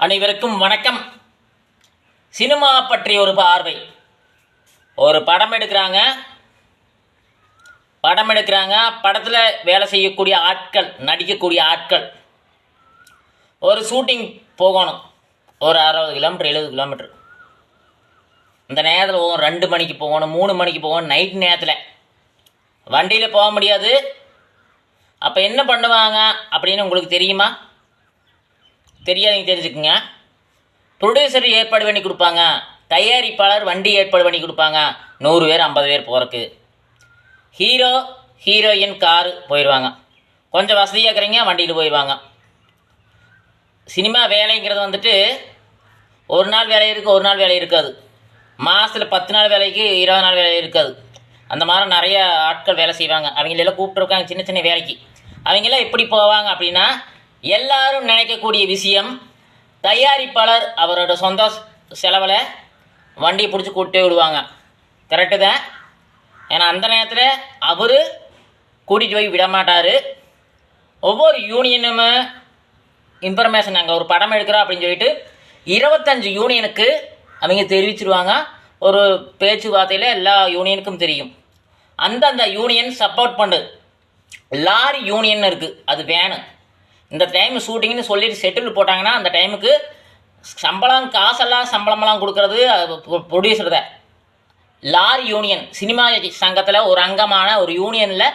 அனைவருக்கும் வணக்கம். சினிமா பற்றி ஒரு பார்வை. ஒரு படம் எடுக்கிறாங்க. படம் எடுக்கிறாங்க. படத்தில் வேலை செய்யக்கூடிய ஆட்கள் நடிக்கக்கூடிய ஆட்கள். ஒரு ஷூட்டிங் போகணும். ஒரு அறுபது கிலோமீட்டர் எழுபது கிலோமீட்டர். இந்த நேரத்தில் போகணும் ரெண்டு மணிக்கு போகணும். மூணு மணிக்கு போகணும் நைட் நேரத்தில். வண்டியில் போக முடியாது. அப்போ என்ன பண்ணுவாங்க அப்படின்னு உங்களுக்கு தெரியுமா? தெரியாதீங்க தெரிஞ்சுக்குங்க. ப்ரொடியூசர் ஏற்பாடு பண்ணி கொடுப்பாங்க. தயாரிப்பாளர் வண்டி ஏற்பாடு பண்ணி கொடுப்பாங்க. நூறு பேர் ஐம்பது பேர் போகிறக்கு ஹீரோ ஹீரோயின் காரு போயிடுவாங்க. கொஞ்சம் வசதியாக இருக்கிறீங்க வண்டியில் போயிடுவாங்க. சினிமா வேலைங்கிறது வந்துட்டு ஒரு நாள் வேலை இருக்குது ஒரு நாள் வேலை இருக்காது. மாதத்தில் பத்து நாள் வேலைக்கு இருபது நாள் வேலை இருக்காது. அந்த மாதிரி நிறைய ஆட்கள் வேலை செய்வாங்க. அவங்களெல்லாம் கூப்பிட்டுருக்காங்க சின்ன சின்ன வேலைக்கு. அவங்கெல்லாம் எப்படி போவாங்க அப்படின்னா எல்லாரும் நினைக்கக்கூடிய விஷயம் தயாரிப்பாளர் அவரோட சொந்த செலவில் வண்டியை பிடிச்சி கூட்டே விடுவாங்க. கரெக்டு தான். ஏன்னா அந்த நேரத்தில் அவர் கூட்டிகிட்டு போய் விட மாட்டார். ஒவ்வொரு யூனியனும் இன்ஃபர்மேஷன் நாங்கள் ஒரு படம் எடுக்கிறோம் அப்படின்னு சொல்லிட்டு இருபத்தஞ்சு யூனியனுக்கு அவங்க தெரிவிச்சிருவாங்க. ஒரு பேச்சுவார்த்தையில் எல்லா யூனியனுக்கும் தெரியும். அந்தந்த யூனியன் சப்போர்ட் பண்ணு லாரி யூனியன் இருக்குது அது வேணும். இந்த டைம் ஷூட்டிங்னு சொல்லிட்டு செட்டில் போட்டாங்கன்னா அந்த டைமுக்கு சம்பளம் காசெல்லாம் சம்பளமெல்லாம் கொடுக்கறது ப்ரொடியூசர் தான் லாரி யூனியன் சினிமா சங்கத்தில் ஒரு அங்கமான ஒரு யூனியனில்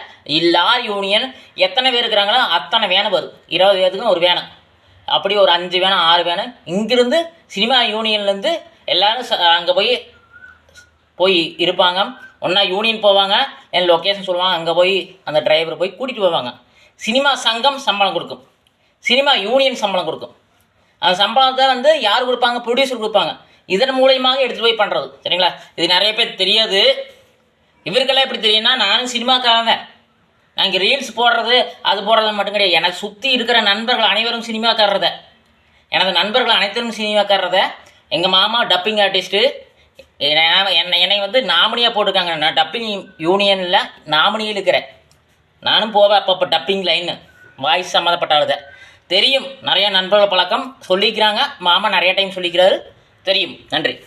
லாரி யூனியன் எத்தனை பேர் இருக்கிறாங்களோ அத்தனை வேணும் வரும். இருபது பேர்த்துக்கும் ஒரு வேணும் அப்படி ஒரு அஞ்சு வேணும் ஆறு வேணும் இங்கிருந்து சினிமா யூனியன்லேருந்து எல்லோரும் அங்கே போய் போய் இருப்பாங்க. ஒன்றா யூனியன் போவாங்க என் லொக்கேஷன் சொல்லுவாங்க. அங்கே போய் அந்த டிரைவர் போய் கூட்டிகிட்டு போவாங்க. சினிமா சங்கம் சம்பளம் கொடுக்கும். சினிமா யூனியன் சம்பளம் கொடுக்கும். அந்த சம்பளத்தை வந்து யார் கொடுப்பாங்க? ப்ரொடியூசர் கொடுப்பாங்க. இதன் மூலியமாக எடுத்துகிட்டு போய் பண்ணுறது சரிங்களா? இது நிறைய பேர் தெரியாது. இவருக்கெல்லாம் எப்படி தெரியும்னா நானும் சினிமாக்காரன் தான் நான் இங்கே ரீல்ஸ் போடுறது அது போடுறது மட்டும் கிடையாது. எனக்கு சுற்றி இருக்கிற நண்பர்கள் அனைவரும் சினிமாக்காரத எனது நண்பர்கள் அனைத்தரும் சினிமாக்காரத எங்கள் மாமா டப்பிங் ஆர்டிஸ்ட்டு என்னை என்னை வந்து நாமினியாக போட்டிருக்காங்க. நான் டப்பிங் யூனியனில் நாமினியில் இருக்கிறேன். நானும் போவேன் அப்பப்போ டப்பிங் லைன்னு வாய்ஸ் சம்மந்தப்பட்ட ஆளுதை தெரியும். நிறைய நண்பர்கள் பழக்கம் சொல்லிக்கிறாங்க. மாமா நிறைய டைம் சொல்லிக்கிறாரு. தெரியும். நன்றி.